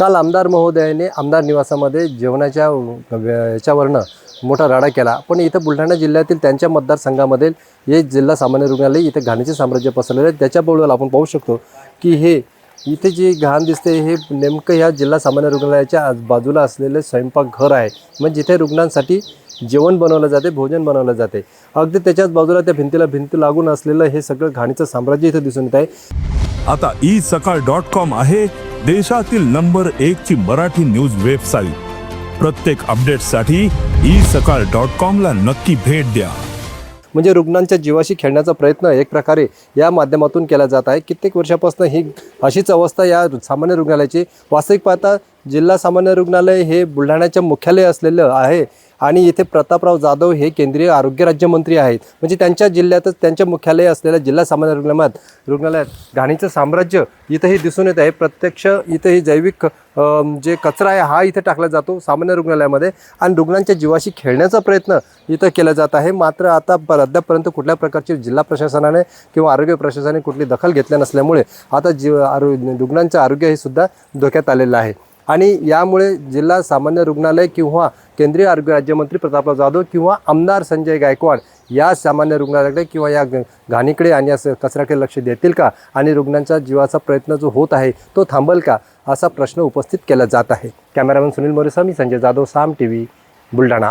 काल आमदार महोदयाने आमदार निवासामध्ये जेवणाच्या याच्यावरनं मोठा राडा केला. पण इथं बुलढाणा जिल्ह्यातील त्यांच्या मतदारसंघामध्ये हे जिल्हा सामान्य रुग्णालय इथे घाणीचे साम्राज्य पसरलेलं आहे. त्याच्याबरोबर आपण पाहू शकतो की हे इथे जी घाण दिसते हे नेमकं ह्या जिल्हा सामान्य रुग्णालयाच्या आज- बाजूला असलेले स्वयंपाकघर आहे. म्हणजे जिथे रुग्णांसाठी जेवण बनवलं जाते भोजन बनवलं जाते. अगदी त्याच्याच बाजूला त्या भिंतीला भिंत लागून असलेलं हे सगळं घाणीचं साम्राज्य इथे दिसून येत आहे. आता ई सकाळ डॉट कॉम आहे. देशातील नंबर एक ची मराठी न्यूज वेबसाईट. प्रत्येक अपडेटसाठी ई सकाळ डॉट कॉमला नक्की भेट द्या. म्हणजे रुग्णांच्या जीवाशी खेळण्याचा प्रयत्न एक प्रकारे या माध्यमातून केला जात आहे. कित्येक वर्षापासून ही अशीच अवस्था या सामान्य रुग्णालयाची. वास्तविक पाहता जिल्हा सामान्य रुग्णालय हे बुलढाण्याच्या मुख्यालय असलेलं आहे आणि इथे प्रतापराव जाधव हे केंद्रीय आरोग्य राज्यमंत्री आहेत. म्हणजे त्यांच्या जिल्ह्यातच त्यांच्या मुख्यालय असलेल्या जिल्हा सामान्य रुग्णालयात रुग्णालयात घाणीचं साम्राज्य इथंही दिसून येत आहे. प्रत्यक्ष इथंही जैविक जे कचरा आहे हा इथे टाकला जातो सामान्य रुग्णालयामध्ये आणि रुग्णांच्या जीवाशी खेळण्याचा प्रयत्न इथं केला जात आहे. मात्र आता प- अद्यापपर्यंत कुठल्या प्रकारची जिल्हा प्रशासनाने किंवा आरोग्य प्रशासनाने कुठली दखल घेतल्या नसल्यामुळे आता जीव आरो रुग्णांचं आरोग्य हे सुद्धा धोक्यात आलेलं आहे. आणि यामुळे जिल्हा सामान्य रुग्णालय किंवा केंद्रीय आरोग्य राज्यमंत्री प्रतापराव जाधव किंवा आमदार संजय गायकवाड या सामान्य रुग्णालयाकडे किंवा या घाणीकडे आणि या कचऱ्याकडे लक्ष देतील का? आणि रुग्णांच्या जीवाचा प्रयत्न जो होत आहे तो थांबल का? असा प्रश्न उपस्थित केला जात आहे. कॅमेरामॅन सुनील मोरेसा मी संजय जाधव साम टी व्ही बुलढाणा.